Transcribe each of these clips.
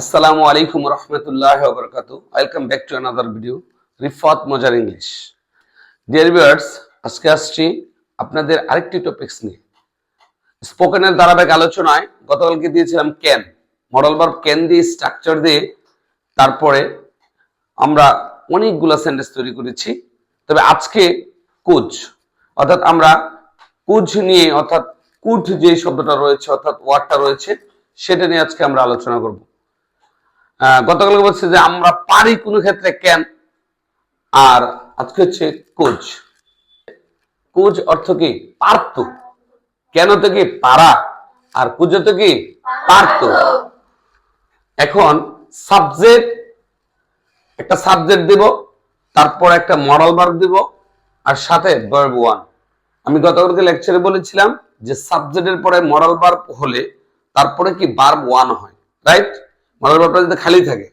আসসালামু আলাইকুম রহমতুল্লাহ বরকাত welcome back to another video Rifat মজার ইংলিশ। ডিয়ার ভিউয়ার্স আজকে আসছি আপনাদের আরেকটি টপিকস নিয়ে। স্পোকেনের ধারাবাহিক আলোচনায় গতকালকে দিয়েছিলাম ক্যান মডেল ভার্ব ক্যান দিয়ে স্ট্রাকচার দিয়ে তারপরে আমরা অনেকগুলা সেন্টেন্স তৈরি করেছি। তবে আজকে কুজ অর্থাৎ আমরা কুজ নিয়ে, অর্থাৎ কুড যে শব্দটা রয়েছে, অর্থাৎ ওয়ার্ডটা রয়েছে, সেটা নিয়ে আজকে আমরা আলোচনা করব। আহ, গতকাল বলছে যে আমরা পারি কোনো ক্ষেত্রে কেন? আর আজকে হচ্ছে কোচ। কোচ অর্থ কি? পারত কেন তো কি? পারা। আর কুজ তো কি? পারত এখন সাবজেক্ট একটা সাবজেক্ট দিব তারপর একটা মডেল ভার্ব দিব আর সাথে ভার্ব ওয়ান আমি গতকালকে লেকচারে বলেছিলাম যে সাবজেক্টের পরে মডেল ভার্ব হলে তারপরে কি ভার্ব ওয়ান হয় রাইট মডেল ভার্বটা যদি খালি থাকে,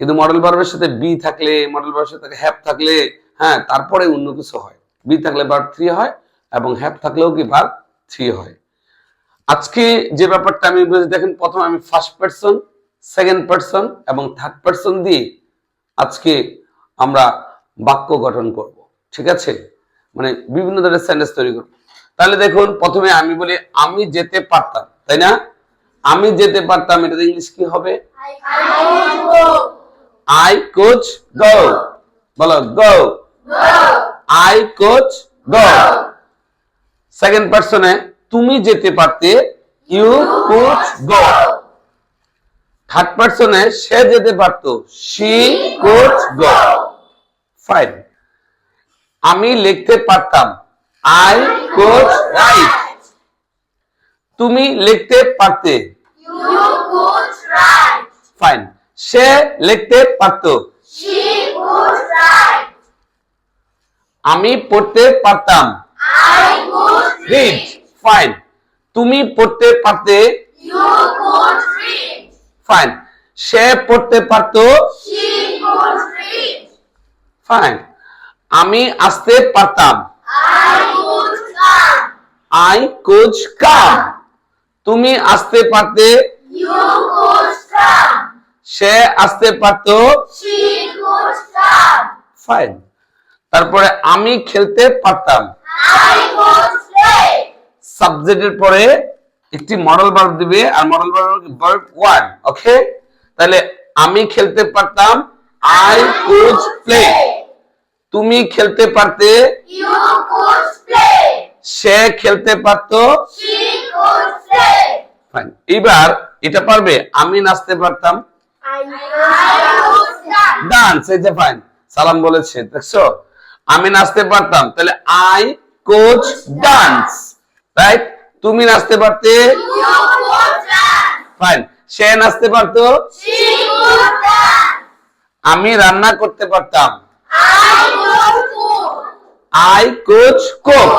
কিন্তু মডেল ভার্বের সাথে বি থাকলে মডেল ভার্বের সাথে হ্যাপ থাকলে হ্যাঁ তারপরে অন্য কিছু হয়। বি থাকলে ভার্ব থ্রি হয়, এবং হ্যাপ থাকলেও কি ভার্ব থ্রি হয়। আজকে যে ব্যাপারটা আমি বুঝে দেখেন প্রথম আমি ফার্স্ট পার্সন সেকেন্ড পার্সন এবং থার্ড পার্সন দিয়ে আজকে আমরা বাক্য গঠন করব। ঠিক আছে? মানে বিভিন্ন ধরনের সেন্টেন্স তৈরি করব। তাহলে দেখুন, প্রথমে আমি বলি, আমি যেতে পারতাম, তাই না? আমি যেতে পারতাম এটা ইংলিশ কি হবে? আই কোচ গো বলো go I could go second পার্সনে তুমি যেতে পারতে ইউ কুড গো থার্ড পার্সনে সে যেতে পারতো শি কুড গো ফাইন আমি লিখতে পারতাম আই কুড রাইট তুমি লিখতে পারতে। ফাইন সে লিখতে পারতো। আমি পড়তে পারতাম। ফাইন তুমি পড়তে পারতে। ফাইন সে পড়তে পারতো। ফাইন আমি আসতে পারতাম। আই কোচ কাম তুমি আসতে পারতে? সে আসতে পারতো? ফাইন তারপরে আমি খেলতে পারতাম। সাবজেক্টের পরে একটি মডেল ভার্ব দিবে আর মডেল ভার্ব ওয়ান ওকে তাহলে আমি খেলতে পারতাম আই কুড প্লে তুমি খেলতে পারতে? সে খেলতে পারতো? ফাইন এবার এটা পারবে আমি নাচতে পারতাম। ডান্স এই যে ফাইন সালাম বলেছে দেখছ? আমি নাচতে পারতাম তাহলে আই কোচ ডান্স রাইট তুমি নাচতে পারতে? ফাইন সে নাচতে পারতো? আমি রান্না করতে পারতাম। আই কোচ কুক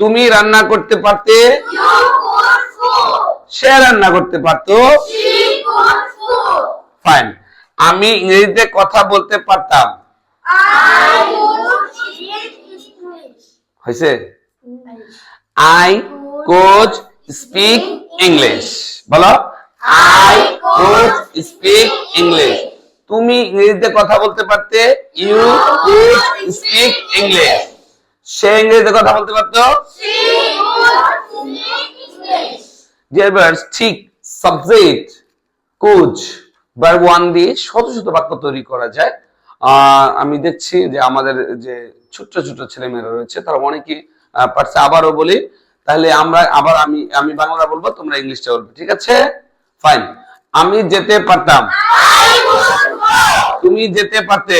তুমি রান্না করতে পারতে? সে রান্না করতে পারতো? ফাইন আমি ইংরেজিতে কথা বলতে পারতাম। হয়েছে? আই কোচ স্পিক ইংলিশ বলো। আই কোচ স্পিক ইংলিশ তুমি ইংরেজিতে কথা বলতে পারতে? ইউ কুড স্পিক ইংলিশ সে ইংরেজিতে কথা বলতে পারতো? ডিয়ার ভিউয়ার্স ঠিক সাবজেক্ট কোচ ভার্ব ওয়ান দিয়ে শত শত বাক্য তৈরি করা যায়। আমি দেখছি যে আমাদের যে ছোট্ট ছোট ছেলেমেয়েরা রয়েছে, তারা অনেকে পারছে আবারও বলি। তাহলে আমরা আবার আমি আমি বাংলা বলব, তোমরা ইংলিশটা বলবে, ঠিক আছে? ফাইন আমি যেতে পারতাম। তুমি যেতে পারতে।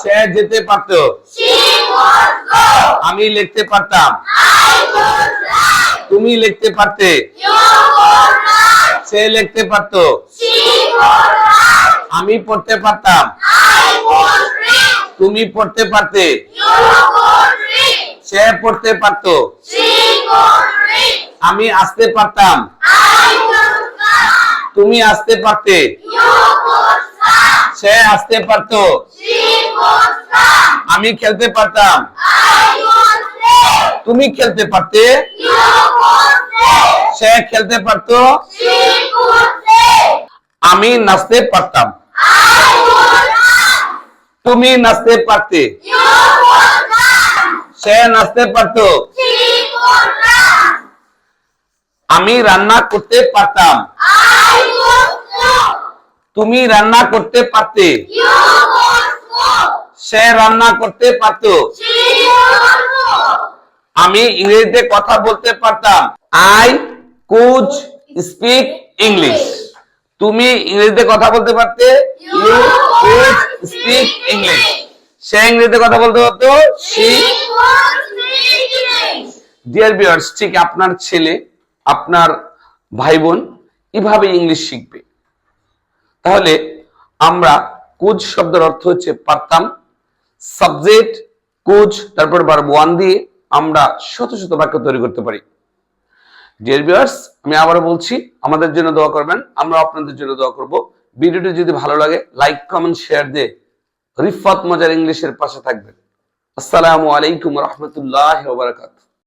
সে যেতে পারতো। আমি লিখতে পারতাম। তুমি লিখতে পারতে। সে লিখতে পারতো। আমি পড়তে পারতাম। তুমি পড়তে পারতে। সে পড়তে পারতো। আমি আসতে পারতাম। তুমি আসতে পারতে। সে আসতে পারতো। আমি খেলতে পারতাম। তুমি খেলতে পারতে। সে খেলতে পারতো? আমি নাচতে পারতাম। তুমি নাচতে পারতে। সে নাচতে পারতো। আমি রান্না করতে পারতাম। তুমি রান্না করতে পারতে। সে রান্না করতে পারতো। আমি ইংরেজিতে কথা বলতে পারতাম। I could speak English. তুমি ইংরেজিতে কথা বলতে পারতে ইউ স্পিক ইংলিশ সে ইংরেজিতে কথা বলতে পারতো সি ডিয়ার ভিউয়ার্স ঠিক আপনার ছেলে আপনার ভাই বোন এভাবে ইংলিশ শিখবে? তাহলে আমরা কুজ শব্দের অর্থ হচ্ছে পারতাম। সাবজেক্ট কুজ তারপর ভার্ব ওয়ান দিয়ে আমরা শত শত বাক্য তৈরি করতে পারি। ডিয়ার ভিউয়ার্স আমি আবারও বলছি, আমাদের জন্য দোয়া করবেন, আমরা আপনাদের জন্য দোয়া করব। ভিডিওটি যদি ভালো লাগে লাইক কমেন্ট শেয়ার দিয়ে রিফাত মজার ইংলিশের পাশে থাকবেন। আসসালামু আলাইকুম রহমতুল্লাহ বারাকাত